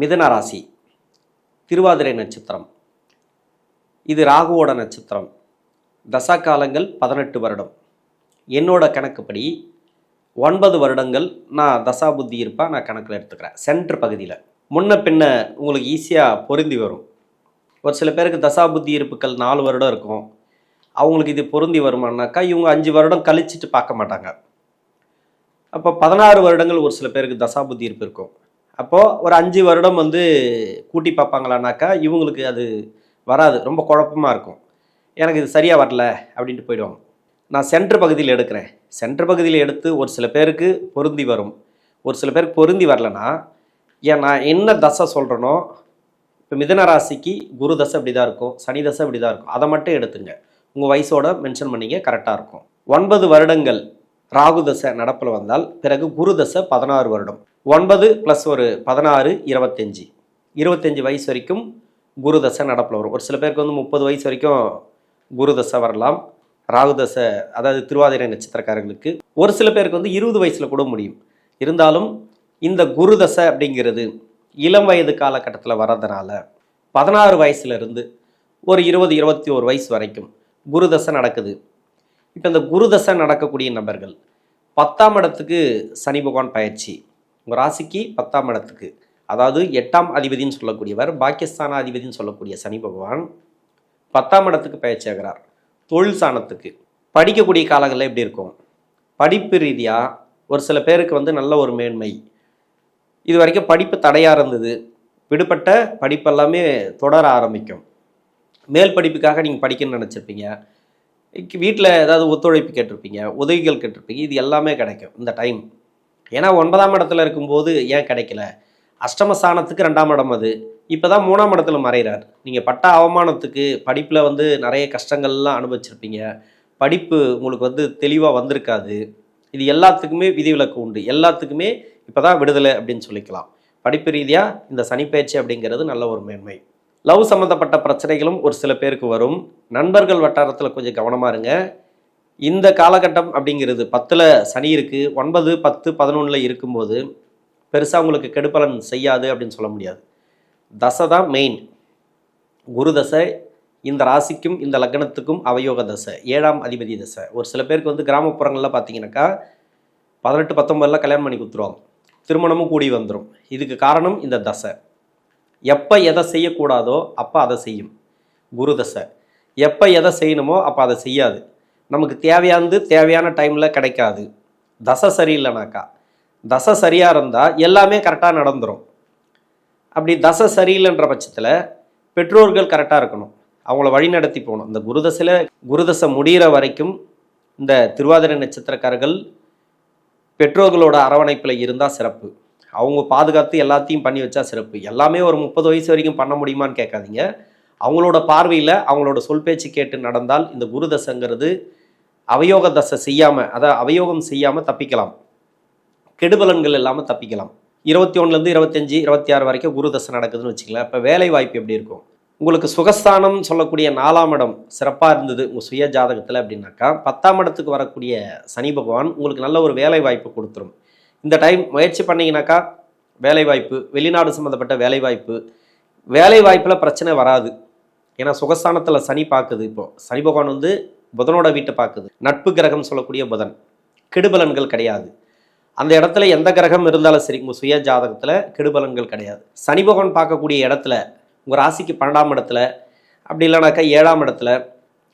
மிதன ராசி. திருவாதிரை நட்சத்திரம். இது ராகுவோட நட்சத்திரம். தசா காலங்கள் பதினெட்டு வருடம். என்னோட கணக்குப்படி ஒன்பது வருடங்கள் நான் தசா புத்தி இருப்பா நான் கணக்கில் எடுத்துக்கிறேன். சென்டர் பகுதியில். முன்ன பின்ன உங்களுக்கு ஈஸியாக பொருந்தி வரும். ஒரு சில பேருக்கு தசா புத்தி இருப்புகள் நாலு வருடம் இருக்கும். அவங்களுக்கு இது பொருந்தி வருமானாக்கா இவங்க அஞ்சு வருடம் கழிச்சிட்டு பார்க்க மாட்டாங்க. அப்போ பதினாறு வருடங்கள் ஒரு சில பேருக்கு தசா புத்தி இருப்பு இருக்கும். அப்போது ஒரு அஞ்சு வருடம் வந்து கூட்டி பார்ப்பாங்களானாக்கா இவங்களுக்கு அது வராது. ரொம்ப குழப்பமாக இருக்கும். எனக்கு இது சரியாக வரல அப்படின்ட்டு போயிடுவாங்க. நான் சென்டர் பகுதியில் எடுக்கிறேன். சென்டர் பகுதியில் எடுத்து ஒரு சில பேருக்கு பொருந்தி வரும். ஒரு சில பேருக்கு பொருந்தி வரலனா ஏன் நான் என்ன தசை சொல்கிறேனோ இப்போ மிதன ராசிக்கு குரு தசை இப்படி தான் இருக்கும். சனி தசை இப்படி தான் இருக்கும். அதை மட்டும் எடுத்துங்க. உங்கள் வயசோட மென்ஷன் பண்ணிங்க கரெக்டாக இருக்கும். ஒன்பது வருடங்கள் ராகு தசை நடப்பில் வந்தால் பிறகு குரு தசை பதினாறு வருடம். ஒன்பது ப்ளஸ் ஒரு பதினாறு இருபத்தஞ்சி. இருபத்தஞ்சி வயசு வரைக்கும் குரு தசை நடப்பில் வரும். ஒரு சில பேருக்கு வந்து முப்பது வயசு வரைக்கும் குரு தசை வரலாம். ராகு தசை அதாவது திருவாதிரை நட்சத்திரக்காரங்களுக்கு ஒரு சில பேருக்கு வந்து இருபது வயசில் கூட முடியும். இருந்தாலும் இந்த குரு தசை அப்படிங்கிறது இளம் வயது காலகட்டத்தில் வர்றதுனால பதினாறு வயசுலேருந்து ஒரு இருபது இருபத்தி ஒரு வயசு வரைக்கும் குரு தசை நடக்குது. இப்போ இந்த குரு தசை நடக்கக்கூடிய நபர்கள் பத்தாம் இடத்துக்கு சனி பகவான் பயிற்சி. உங்கள் ராசிக்கு பத்தாம் இடத்துக்கு. அதாவது எட்டாம் அதிபதின்னு சொல்லக்கூடியவர் பாக்கியஸ்தான அதிபதின்னு சொல்லக்கூடிய சனி பகவான் பத்தாம் இடத்துக்கு பயிற்சி ஆகிறார். தொழில் சாணத்துக்கு. படிக்கக்கூடிய காலங்களில் எப்படி இருக்கும்? படிப்பு ரீதியாக ஒரு சில பேருக்கு வந்து நல்ல ஒரு மேன்மை. இது வரைக்கும் படிப்பு தடையாக இருந்தது. விடுபட்ட படிப்பெல்லாமே தொடர ஆரம்பிக்கும். மேல் படிப்புக்காக நீங்கள் படிக்கணும்னு நினச்சிருப்பீங்க. வீட்டில் ஏதாவது ஒத்துழைப்பு கேட்டிருப்பீங்க உதவிகள் கேட்டிருப்பீங்க இது எல்லாமே கிடைக்கும் இந்த டைம் ஏன்னா ஒன்பதாம் இடத்துல இருக்கும்போது ஏன் கிடைக்கல? அஷ்டமஸ்தானத்துக்கு ரெண்டாம் இடம் அது. இப்போ தான் மூணாம் இடத்துல மறைகிறார் நீங்கள் பட்ட அவமானத்துக்கு படிப்பில் வந்து நிறைய கஷ்டங்கள்லாம் அனுபவிச்சிருப்பீங்க. படிப்பு உங்களுக்கு வந்து தெளிவாக வந்திருக்காது. இது எல்லாத்துக்குமே விதிவிலக்கு உண்டு. எல்லாத்துக்குமே இப்போ தான் விடுதலை அப்படின்னு சொல்லிக்கலாம். படிப்பு ரீதியாக இந்த சனிப்பயிற்சி அப்படிங்கிறது நல்ல ஒரு மேன்மை. லவ் சம்மந்தப்பட்ட பிரச்சனைகளும் ஒரு சில பேருக்கு வரும். நண்பர்கள் வட்டாரத்தில் கொஞ்சம் கவனமாக இருங்க. இந்த காலகட்டம் அப்படிங்கிறது பத்தில் சனி இருக்குது ஒன்பது பத்து பதினொன்றில் இருக்கும்போது பெருசாக உங்களுக்கு கெடுபலன் செய்யாது அப்படின்னு சொல்ல முடியாது. தசை தான் மெயின் குரு தசை இந்த ராசிக்கும் இந்த லக்னத்துக்கும் அவயோக தசை ஏழாம் அதிபதி தசை. ஒரு சில பேருக்கு வந்து கிராமப்புறங்களில் பார்த்தீங்கன்னாக்கா பதினெட்டு பத்தொம்பதில் கல்யாணம் பண்ணி கொடுத்துருவாங்க திருமணமும் கூடி வந்துடும் இதுக்கு காரணம் இந்த தசை. எப்போ எதை செய்யக்கூடாதோ அப்போ அதை செய்யும். குருதசை எப்போ எதை செய்யணுமோ அப்போ அதை செய்யாது. நமக்கு தேவையானது தேவையான டைமில் கிடைக்காது. தசை சரியில்லைனாக்கா தசை சரியாக இருந்தால் எல்லாமே கரெக்டாக நடந்துடும் அப்படி தசை சரியில்லைன்ற பட்சத்தில் பெற்றோர்கள் கரெக்டாக இருக்கணும். அவங்கள வழிநடத்தி போகணும். இந்த குருதசையில் குருதசை முடிகிற வரைக்கும் இந்த திருவாதிரை நட்சத்திரக்காரர்கள் பெற்றோர்களோட அரவணைப்பில் இருந்தால் சிறப்பு. அவங்க பாதுகாத்து எல்லாத்தையும் பண்ணி வச்சா சிறப்பு. எல்லாமே ஒரு முப்பது வயசு வரைக்கும் பண்ண முடியுமான்னு கேட்காதீங்க. அவங்களோட பார்வையில் அவங்களோட சொல் பேச்சு கேட்டு நடந்தால் இந்த குரு தசைங்கிறது அவயோக தசை செய்யாமல் அதாவது அவயோகம் செய்யாமல் தப்பிக்கலாம். கெடுபலன்கள் இல்லாமல் தப்பிக்கலாம். இருபத்தி ஒன்றுலேருந்து இருபத்தஞ்சி இருபத்தி ஆறு வரைக்கும் குரு தசை நடக்குதுன்னு வச்சுக்கலாம் இப்போ வேலை வாய்ப்பு எப்படி இருக்கும்? உங்களுக்கு சுகஸ்தானம் சொல்லக்கூடிய நாலாம் இடம் சிறப்பாக இருந்தது உங்கள் சுய ஜாதகத்தில் அப்படின்னாக்கா பத்தாம் இடத்துக்கு வரக்கூடிய சனி பகவான் உங்களுக்கு நல்ல ஒரு வேலை வாய்ப்பு கொடுத்துரும். இந்த டைம் முயற்சி பண்ணிங்கனாக்கா வேலைவாய்ப்பு வெளிநாடு சம்மந்தப்பட்ட வேலைவாய்ப்பு வேலைவாய்ப்பில் பிரச்சனை வராது. ஏன்னா சுகஸ்தானத்தில் சனி பார்க்குது இப்போது சனி பகவான் வந்து புதனோட வீட்டை பார்க்குது. நட்பு கிரகம் சொல்லக்கூடிய புதன். கெடுபலன்கள் கிடையாது. அந்த இடத்துல எந்த கிரகம் இருந்தாலும் சரி உங்கள் சுய ஜாதகத்தில் கெடுபலன்கள் கிடையாது. சனி பகவான் பார்க்கக்கூடிய இடத்துல உங்கள் ராசிக்கு பன்னெண்டாம் இடத்துல அப்படி இல்லைனாக்கா ஏழாம் இடத்துல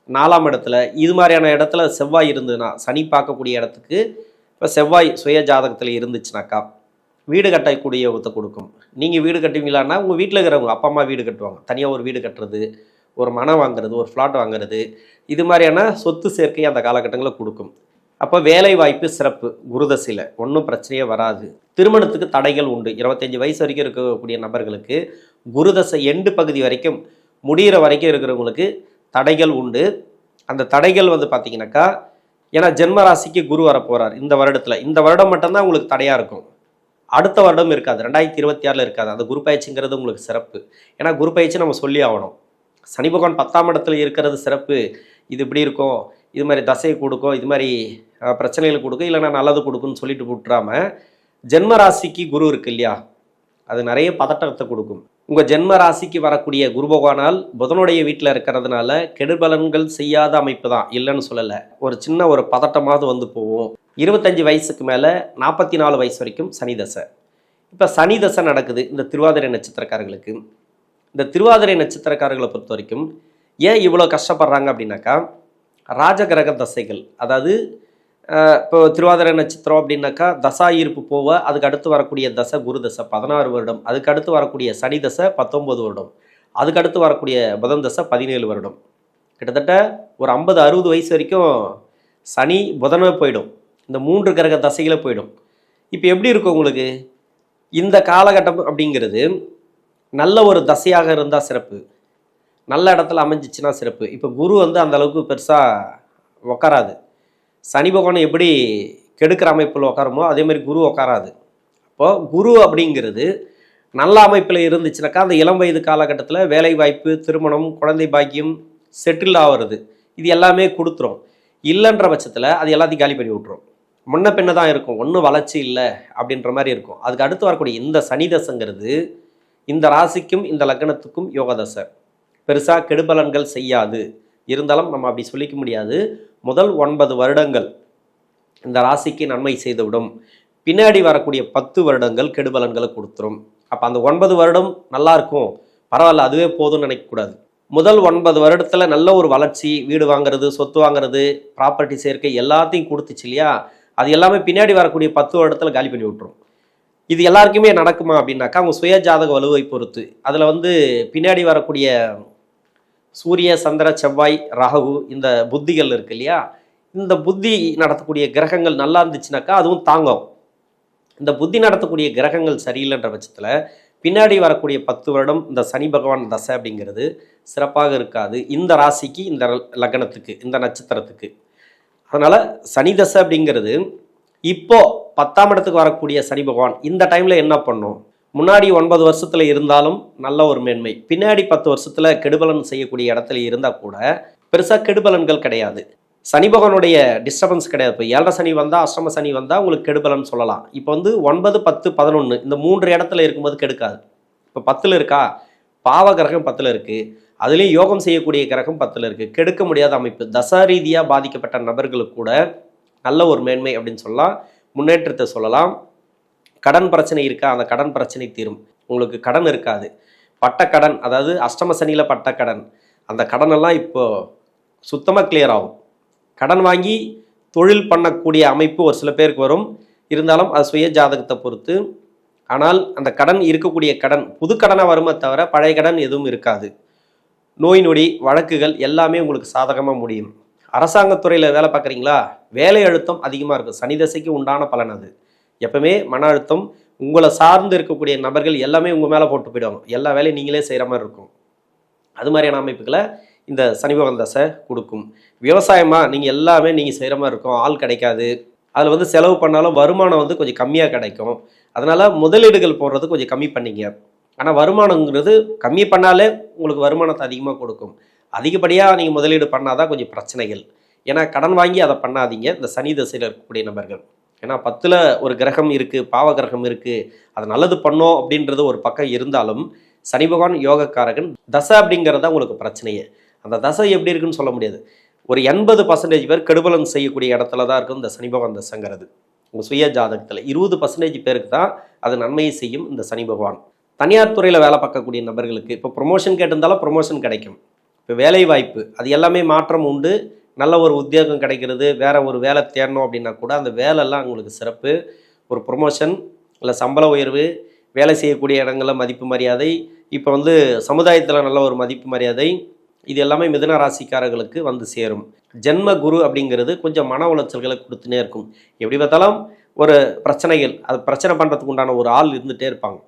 நாலாம் இடத்துல இது மாதிரியான இடத்துல செவ்வாய் இருந்ததுன்னா சனி பார்க்கக்கூடிய இடத்துக்கு இப்போ செவ்வாய் சுய ஜாதகத்தில் இருந்துச்சுனாக்கா வீடு கட்டக்கூடிய யோகத்தை கொடுக்கும். நீங்கள் வீடு கட்டுவீங்களான்னா உங்கள் வீட்டில் இருக்கிறவங்க அப்பா அம்மா வீடு கட்டுவாங்க. தனியாக ஒரு வீடு கட்டுறது ஒரு மனம் வாங்குறது ஒரு ஃப்ளாட் வாங்குறது இது மாதிரியான சொத்து சேர்க்கை அந்த காலகட்டங்களில் கொடுக்கும். அப்போ வேலை வாய்ப்பு சிறப்பு குருதசையில் ஒன்றும் பிரச்சனையே வராது. திருமணத்துக்கு தடைகள் உண்டு. இருபத்தஞ்சி வயசு வரைக்கும் இருக்கக்கூடிய நபர்களுக்கு குருதசை எண்டு பகுதி வரைக்கும் முடிகிற வரைக்கும் இருக்கிறவங்களுக்கு தடைகள் உண்டு. அந்த தடைகள் வந்து பார்த்தீங்கன்னாக்கா ஏன்னா ஜென்ம ராசிக்கு குரு வர போகிறார் இந்த வருடத்தில். இந்த வருடம் மட்டும்தான் உங்களுக்கு தடையாக இருக்கும். அடுத்த வருடம் இருக்காது. ரெண்டாயிரத்தி இருபத்தி ஆறில் இருக்காது. அந்த குரு பயிற்சிங்கிறது உங்களுக்கு சிறப்பு. ஏன்னா குரு பயிற்சி நம்ம சொல்லி ஆகணும். சனி பகவான் பத்தாம் இடத்துல இருக்கிறது சிறப்பு. இது இப்படி இருக்கும். இது மாதிரி தசை கொடுக்கும். இது மாதிரி பிரச்சனைகள் கொடுக்கும். இல்லைனா நல்லது கொடுக்குன்னு சொல்லிட்டு விட்டுறாம ஜென்ம ராசிக்கு குரு இருக்கு இல்லையா? அது நிறைய பதட்டத்தை கொடுக்கும். உங்கள் ஜென்ம ராசிக்கு வரக்கூடிய குரு பகவானால் புதனுடைய வீட்டில் இருக்கிறதுனால கெடுபலன்கள் செய்யாத அமைப்பு தான் இல்லைன்னு சொல்லலை. ஒரு சின்ன ஒரு பதட்டமாவது வந்து போகும். இருபத்தஞ்சி வயசுக்கு மேலே நாற்பத்தி நாலு வயசு வரைக்கும் சனி தசை. இப்போ சனி தசை நடக்குது இந்த திருவாதிரை நட்சத்திரக்காரர்களுக்கு. இந்த திருவாதிரை நட்சத்திரக்காரர்களை பொறுத்த வரைக்கும் ஏன் இவ்வளோ கஷ்டப்படுறாங்க அப்படின்னாக்கா ராஜகிரக தசைகள் அதாவது இப்போ திருவாதிரை நட்சத்திரம் அப்படின்னாக்கா தசா ஈர்ப்பு போவ அதுக்கு அடுத்து வரக்கூடிய தசை குரு தசை பதினாறு வருடம். அதுக்கு அடுத்து வரக்கூடிய சனி தசை பத்தொம்பது வருடம். அதுக்கு அடுத்து வரக்கூடிய புதன் தசை பதினேழு வருடம். கிட்டத்தட்ட ஒரு ஐம்பது அறுபது வயசு வரைக்கும் சனி புதனே போயிடும். இந்த மூன்று கிரக தசைகளை போயிடும். இப்போ எப்படி இருக்கும் உங்களுக்கு? இந்த காலகட்டம் அப்படிங்கிறது நல்ல ஒரு தசையாக இருந்தால் சிறப்பு. நல்ல இடத்துல அமைஞ்சிச்சுன்னா சிறப்பு. இப்போ குரு வந்து அந்த அளவுக்கு பெருசாக உக்காராது. சனி பகவான் எப்படி கெடுக்கிற அமைப்பில் உட்காருமோ அதே மாதிரி குரு உட்காராது அப்போது குரு அப்படிங்கிறது நல்ல அமைப்பில் இருந்துச்சுனாக்கா அந்த இளம் வயது காலகட்டத்தில் வேலை வாய்ப்பு திருமணம் குழந்தை பாக்கியம் செட்டில் ஆகிறது இது எல்லாமே கொடுத்துரும். இல்லைன்ற பட்சத்தில் அது எல்லாத்தையும் காலி பண்ணி விட்ரும் முன்ன பின்ன தான் இருக்கும். ஒன்றும் வளர்ச்சி இல்லை அப்படின்ற மாதிரி இருக்கும். அதுக்கு அடுத்து வரக்கூடிய இந்த சனி தசைங்கிறது இந்த ராசிக்கும் இந்த லக்னத்துக்கும் யோகதசை. பெருசாக கெடுபலன்கள் செய்யாது. இருந்தாலும் நம்ம அப்படி சொல்லிக்க முடியாது. முதல் ஒன்பது வருடங்கள் இந்த ராசிக்கு நன்மை செய்துவிடும். பின்னாடி வரக்கூடிய பத்து வருடங்கள் கெடுபலன்களை கொடுத்துரும். அப்போ அந்த ஒன்பது வருடம் நல்லா இருக்கும். பரவாயில்ல அதுவே போதும்னு நினைக்கக்கூடாது. முதல் ஒன்பது வருடத்தில் நல்ல ஒரு வளர்ச்சி வீடு வாங்குறது சொத்து வாங்குறது ப்ராப்பர்ட்டி சேர்க்கை எல்லாத்தையும் கொடுத்துச்சு இல்லையா? அது எல்லாமே பின்னாடி வரக்கூடிய பத்து வருடத்தில் காலி பண்ணி விட்டுரும். இது எல்லாருக்குமே நடக்குமா அப்படின்னாக்கா அவங்க சுய ஜாதக வலுவை பொறுத்து. அதில் வந்து பின்னாடி வரக்கூடிய சூரிய சந்திர செவ்வாய் ராகு இந்த புத்திகள் இருக்கு இல்லையா? இந்த புத்தி நடத்தக்கூடிய கிரகங்கள் நல்லா இருந்துச்சுனாக்கா அதுவும் தாங்கும். இந்த புத்தி நடத்தக்கூடிய கிரகங்கள் சரியில்லைன்ற பட்சத்தில் பின்னாடி வரக்கூடிய பத்து வருடம் இந்த சனி பகவான் தசை அப்படிங்கிறது சிறப்பாக இருக்காது. இந்த ராசிக்கு இந்த லக்னத்துக்கு இந்த நட்சத்திரத்துக்கு. அதனால் சனி தசை அப்படிங்கிறது இப்போ பத்தாம் இடத்துக்கு வரக்கூடிய சனி பகவான் இந்த டைமில் என்ன பண்ணும்? முன்னாடி ஒன்பது வருஷத்துல இருந்தாலும் நல்ல ஒரு மேன்மை. பின்னாடி பத்து வருஷத்துல கெடுபலன் செய்யக்கூடிய இடத்துல இருந்தால் கூட பெருசாக கெடுபலன்கள் கிடையாது. சனி பகவானுடைய டிஸ்டர்பன்ஸ் கிடையாது. இப்போ ஏழரை சனி வந்தால் அஷ்டம சனி வந்தால் உங்களுக்கு கெடுபலன் சொல்லலாம். இப்போ வந்து ஒன்பது பத்து பதினொன்று இந்த மூன்று இடத்துல இருக்கும்போது கெடுக்காது. இப்போ பத்தில் இருக்கா? பாவ கிரகம் பத்தில் இருக்குது அதுலேயும் யோகம் செய்யக்கூடிய கிரகம் பத்தில் இருக்குது கெடுக்க முடியாத அமைப்பு. தசா ரீதியாக பாதிக்கப்பட்ட நபர்களுக்கு கூட நல்ல ஒரு மேன்மை அப்படின்னு சொல்லலாம். முன்னேற்றத்தை சொல்லலாம். கடன் பிரச்சனை இருக்கா? அந்த கடன் பிரச்சனை தீரும். உங்களுக்கு கடன் இருக்காது. பட்ட கடன் அதாவது அஷ்டம சனியில் பட்ட கடன் அந்த கடனெல்லாம் இப்போ சுத்தமாக கிளியர் ஆகும். கடன் வாங்கி தொழில் பண்ணக்கூடிய அமைப்பு ஒரு சில பேருக்கு வரும். இருந்தாலும் அது சுய ஜாதகத்தை பொறுத்து. ஆனால் அந்த கடன் இருக்கக்கூடிய கடன் புது கடனாக வருமே தவிர பழைய கடன் எதுவும் இருக்காது. நோய் நொடி வழக்குகள் எல்லாமே உங்களுக்கு சாதகமாக முடியும். அரசாங்கத்துறையில் வேலை பார்க்குறீங்களா? வேலை அழுத்தம் அதிகமாக இருக்கும் சனி தசைக்கு உண்டான பலன் அது. எப்பவுமே மன அழுத்தம் உங்களை சார்ந்து இருக்கக்கூடிய நபர்கள் எல்லாமே உங்கள் மேலே போட்டு போயிடுவாங்க. எல்லா வேலையும் நீங்களே செய்கிற மாதிரி இருக்கும். அது மாதிரியான அமைப்புகளை இந்த சனி பகவான் தசை கொடுக்கும். விவசாயமாக நீங்கள் எல்லாமே நீங்கள் செய்கிற மாதிரி இருக்கும். ஆள் கிடைக்காது. அதில் வந்து செலவு பண்ணாலும் வருமானம் வந்து கொஞ்சம் கம்மியாக கிடைக்கும். அதனால் முதலீடுகள் போடுறது கொஞ்சம் கம்மி பண்ணிங்க. ஆனால் வருமானங்கிறது கம்மி பண்ணாலே உங்களுக்கு வருமானத்தை அதிகமாக கொடுக்கும். அதிகப்படியாக நீங்கள் முதலீடு பண்ணாதான் கொஞ்சம் பிரச்சனைகள். ஏன்னா கடன் வாங்கி அதை பண்ணாதீங்க. இந்த சனி தசையில் இருக்கக்கூடிய நபர்கள். ஏன்னா பத்தில் ஒரு கிரகம் இருக்குது பாவ கிரகம் இருக்குது அது நல்லது பண்ணோம் அப்படின்றது ஒரு பக்கம் இருந்தாலும் சனி பகவான் யோகக்காரகன் தசை அப்படிங்கிறது தான் உங்களுக்கு பிரச்சனையே. அந்த தசை எப்படி இருக்குன்னு சொல்ல முடியாது. ஒரு எண்பது பர்சன்டேஜ் பேர் கெடுபலன் செய்யக்கூடிய இடத்துல தான் இருக்கும் இந்த சனி பகவான் தசைங்கிறது. உங்கள் சுய ஜாதகத்தில் இருபது பர்சன்டேஜ் பேருக்கு தான் அது நன்மையை செய்யும் இந்த சனி பகவான். தனியார் துறையில் வேலை பார்க்கக்கூடிய நபர்களுக்கு இப்போ ப்ரொமோஷன் கேட்டிருந்தாலும் ப்ரொமோஷன் கிடைக்கும். இப்போ வேலை வாய்ப்பு அது எல்லாமே மாற்றம் உண்டு. நல்ல ஒரு உத்தியோகம் கிடைக்கிறது வேற ஒரு வேலை தேடணும் அப்படின்னா கூட அந்த வேலைலாம் உங்களுக்கு சிறப்பு. ஒரு ப்ரொமோஷன் இல்லை சம்பள உயர்வு வேலை செய்யக்கூடிய இடங்களில் மதிப்பு மரியாதை இப்போ வந்து சமுதாயத்தில் நல்ல ஒரு மதிப்பு மரியாதை இது எல்லாமே மிதுன ராசிக்காரர்களுக்கு வந்து சேரும். ஜென்ம குரு அப்படிங்கிறது கொஞ்சம் மன உளைச்சல்களை கொடுத்துனே இருக்கும். எப்படி பார்த்தாலும் ஒரு பிரச்சனைகள் அது பிரச்சனை பண்ணுறதுக்கு உண்டான ஒரு ஆள் இருந்துகிட்டே இருப்பாங்க.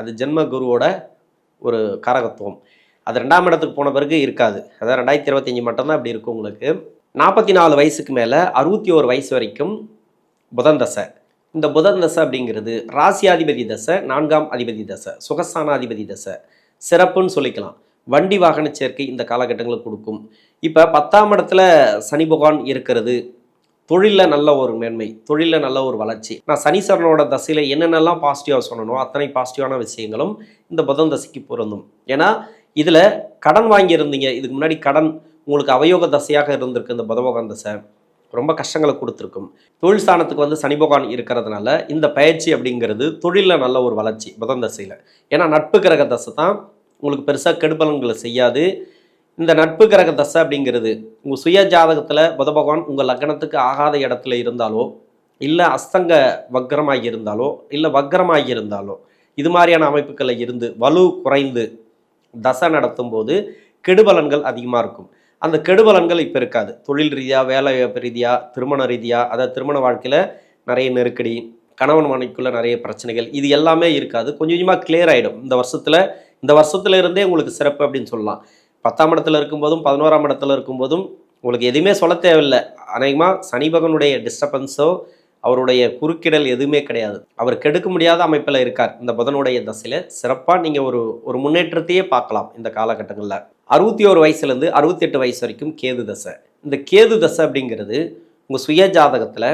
அது ஜென்ம குருவோட ஒரு காரகத்துவம். அது ரெண்டாம் இடத்துக்கு போன பிறகு இருக்காது. அதாவது ரெண்டாயிரத்தி இருபத்தஞ்சி மட்டும்தான் அப்படி இருக்கும் உங்களுக்கு. நாற்பத்தி நாலு வயசுக்கு மேலே அறுபத்தி ஓரு வயசு வரைக்கும் புதன் தசை இந்த புதன் தசை அப்படிங்கிறது ராசியாதிபதி தசை நான்காம் அதிபதி தசை சுகஸ்தானாதிபதி தசை. சிறப்புன்னு சொல்லிக்கலாம். வண்டி வாகன சேர்க்கை இந்த காலகட்டங்களுக்கு கொடுக்கும். இப்போ பத்தாம் இடத்துல சனி பகவான் இருக்கிறது. தொழிலில் நல்ல ஒரு மேன்மை தொழிலில் நல்ல ஒரு வளர்ச்சி. நான் சனீஸ்வரனோட தசையில் என்னென்னலாம் பாசிட்டிவாக சொல்லணும் அத்தனை பாசிட்டிவான விஷயங்களும் இந்த புதன் தசைக்கு பொருந்தும். ஏன்னா இதில் கடன் வாங்கியிருந்தீங்க. இதுக்கு முன்னாடி கடன் உங்களுக்கு அவயோக தசையாக இருந்திருக்கு இந்த புதபகவான் தசை. ரொம்ப கஷ்டங்களை கொடுத்துருக்கும். தொழில் ஸ்தானத்துக்கு வந்து சனிபகவான் இருக்கிறதுனால இந்த பயிற்சி அப்படிங்கிறது தொழிலில் நல்ல ஒரு வளர்ச்சி புதன் தசையில். ஏன்னா நட்பு கிரக தசை தான் உங்களுக்கு பெருசாக கெடுபலன்களை செய்யாது. இந்த நட்பு கிரக தசை அப்படிங்கிறது உங்கள் சுய ஜாதகத்தில் புத பகவான் உங்கள் லக்னத்துக்கு ஆகாத இடத்துல இருந்தாலோ இல்லை அஸ்தங்க வக்ரமாகி இருந்தாலோ இல்லை வக்ரமாகி இருந்தாலோ இது மாதிரியான அமைப்புகளில் இருந்து வலு குறைந்து தசை நடத்தும் போது கெடுபலன்கள் அதிகமாக இருக்கும். அந்த கெடுபலன்கள் இப்போ இருக்காது. தொழில் ரீதியாக வேலை ரீதியாக திருமண ரீதியாக அதாவது திருமண வாழ்க்கையில் நிறைய நெருக்கடி கணவன் மனைக்குள்ள நிறைய பிரச்சனைகள் இது எல்லாமே இருக்காது. கொஞ்சம் கொஞ்சமாக கிளியர் ஆகிடும் இந்த வருஷத்தில் இந்த வருஷத்துல இருந்தே உங்களுக்கு சிறப்பு அப்படின்னு சொல்லலாம். பத்தாம் இடத்துல இருக்கும்போதும் பதினோராம் இடத்துல இருக்கும்போதும் உங்களுக்கு எதுவுமே சொல்ல தேவையில்லை. அநேகமாக சனி பகவனுடைய டிஸ்டர்பன்ஸோ அவருடைய குறுக்கிடல் எதுவுமே கிடையாது. அவர் கெடுக்க முடியாத அமைப்பில் இருக்கார். இந்த புதனுடைய தசையில் சிறப்பாக நீங்கள் ஒரு ஒரு முன்னேற்றத்தையே பார்க்கலாம் இந்த காலகட்டங்களில். அறுபத்தி ஒரு வயசுலேருந்து அறுபத்தெட்டு வயசு வரைக்கும் கேது தசை. இந்த கேது தசை அப்படிங்கிறது உங்கள் சுய ஜாதகத்தில்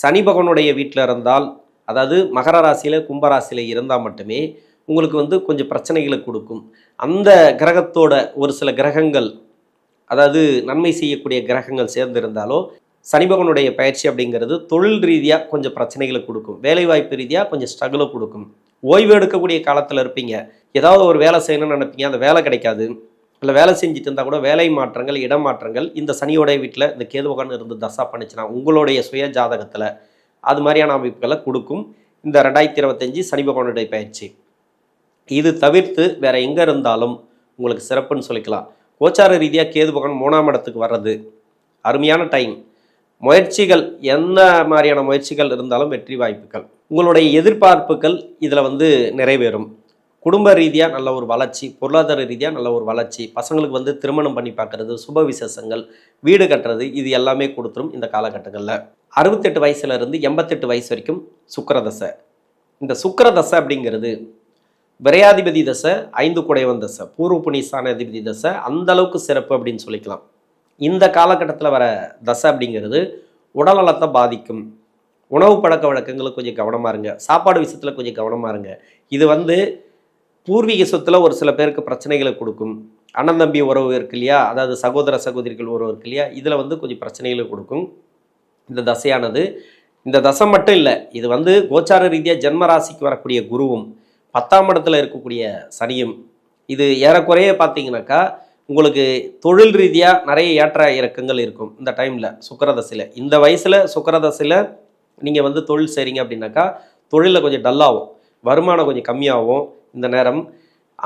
சனி பகவனுடைய வீட்டில் இருந்தால் அதாவது மகர ராசியில் கும்பராசியில் இருந்தால் மட்டுமே உங்களுக்கு வந்து கொஞ்சம் பிரச்சனைகளை கொடுக்கும். அந்த கிரகத்தோட ஒரு சில கிரகங்கள் அதாவது நன்மை செய்யக்கூடிய கிரகங்கள் சேர்ந்திருந்தாலோ சனிபகனுடைய பயிற்சி அப்படிங்கிறது தொழில் ரீதியாக கொஞ்சம் பிரச்சனைகளை கொடுக்கும். வேலைவாய்ப்பு ரீதியாக கொஞ்சம் ஸ்ட்ரகிளை கொடுக்கும். ஓய்வு எடுக்கக்கூடிய காலத்தில் இருப்பீங்க. ஏதாவது ஒரு வேலை செய்யணும்னு நினைப்பீங்க. அந்த வேலை கிடைக்காது. இல்லை வேலை செஞ்சுட்டு இருந்தால் கூட வேலை மாற்றங்கள் இடமாற்றங்கள் இந்த சனியோடைய வீட்டில் இந்த கேதுபகன் இருந்து தசா பண்ணிச்சுன்னா உங்களுடைய சுய ஜாதகத்தில் அது மாதிரியான அமைப்புகளை கொடுக்கும். இந்த ரெண்டாயிரத்தி இருபத்தஞ்சி சனி பகவானுடைய பயிற்சி. இது தவிர்த்து வேற எங்கே இருந்தாலும் உங்களுக்கு சிறப்புன்னு சொல்லிக்கலாம். கோச்சார ரீதியாக கேது பகவான் மூணாம் இடத்துக்கு வர்றது அருமையான டைம் முயற்சிகள் என்ன மாதிரியான முயற்சிகள் இருந்தாலும் வெற்றி வாய்ப்புகள். உங்களுடைய எதிர்பார்ப்புகள் இதில் வந்து நிறைவேறும். குடும்ப ரீதியாக நல்ல ஒரு வளர்ச்சி பொருளாதார ரீதியாக நல்ல ஒரு வளர்ச்சி பசங்களுக்கு வந்து திருமணம் பண்ணி பார்க்கறது சுப விசேஷங்கள் வீடு கட்டுறது இது எல்லாமே கொடுத்துரும் இந்த காலகட்டங்களில். அறுபத்தெட்டு வயசுலேருந்து எண்பத்தெட்டு வயசு வரைக்கும் சுக்கரதசை. இந்த சுக்கரதசை அப்படிங்கிறது விரையாதிபதி தசை ஐந்து குடைவன் தசை பூர்வ புனிசான அதிபதி தசை அந்த அளவுக்கு சிறப்பு அப்படின்னு சொல்லிக்கலாம். இந்த காலகட்டத்தில் வர தசை அப்படிங்கிறது உடல்நலத்தை பாதிக்கும். உணவு பழக்க வழக்கங்களுக்கு கொஞ்சம் கவனமாக இருங்க. சாப்பாடு விஷயத்தில் கொஞ்சம் கவனமாக இருங்க. இது வந்து பூர்வீக சொத்தில் ஒரு சில பேருக்கு பிரச்சனைகளை கொடுக்கும். அண்ணன் தம்பி உறவு இருக்கு இல்லையா? அதாவது சகோதர சகோதரிகள் உறவு இருக்கு இல்லையா? இதில் வந்து கொஞ்சம் பிரச்சனைகளை கொடுக்கும். இந்த தசையானது இந்த தசை மட்டும் இல்லை இது வந்து கோச்சார ரீதியாக ஜென்ம ராசிக்கு வரக்கூடிய குருவும் பத்தாம் இடத்துல இருக்கக்கூடிய சனியும் இது ஏறக்குறைய பார்த்தீங்கன்னாக்கா உங்களுக்கு தொழில் ரீதியாக நிறைய ஏற்ற இறக்கங்கள் இருக்கும் இந்த டைமில் சுக்கரதசையில். இந்த வயசில் சுக்கரதசையில் நீங்கள் வந்து தொழில் செய்கிறீங்க அப்படின்னாக்கா தொழிலில் கொஞ்சம் டல்லாகும் வருமானம் கொஞ்சம் கம்மியாகும் இந்த நேரம்.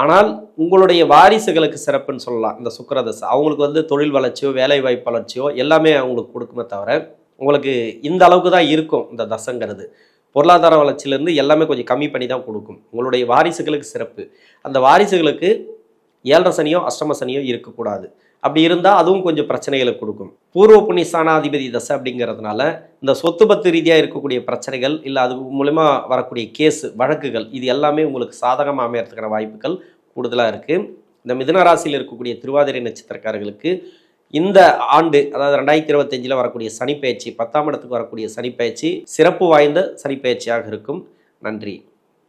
ஆனால் உங்களுடைய வாரிசுகளுக்கு சிறப்புன்னு சொல்லலாம் இந்த சுக்கரதசை. அவங்களுக்கு வந்து தொழில் வளர்ச்சியோ வேலை வாய்ப்பு வளர்ச்சியோ எல்லாமே அவங்களுக்கு கொடுக்குமே தவிர உங்களுக்கு இந்த அளவுக்கு தான் இருக்கும் இந்த தசைங்கிறது. பொருளாதார வளர்ச்சியிலேருந்து எல்லாமே கொஞ்சம் கம்மி பண்ணி தான் கொடுக்கும். உங்களுடைய வாரிசுகளுக்கு சிறப்பு. அந்த வாரிசுகளுக்கு ஏழரை சனியோ அஷ்டம சனியோ இருக்கக்கூடாது. அப்படி இருந்தால் அதுவும் கொஞ்சம் பிரச்சனைகளை கொடுக்கும். பூர்வ புண்ணிய ஸ்தானாதிபதி தசை அப்படிங்கிறதுனால இந்த சொத்து பத்து ரீதியாக இருக்கக்கூடிய பிரச்சனைகள் இல்லை அது மூலயமா வரக்கூடிய கேஸ் வழக்குகள் இது எல்லாமே உங்களுக்கு சாதகமாக அமையறதுக்கான வாய்ப்புகள் கூடுதலாக இருக்குது இந்த மிதுன ராசியில் இருக்கக்கூடிய திருவாதிரை நட்சத்திரக்காரர்களுக்கு இந்த ஆண்டு அதாவது ரெண்டாயிரத்தி இருபத்தஞ்சில் வரக்கூடிய சனிப்பெயர்ச்சி பத்தாம் இடத்துக்கு வரக்கூடிய சனிப்பெயர்ச்சி சிறப்பு வாய்ந்த சனிப்பெயர்ச்சியாக இருக்கும். நன்றி.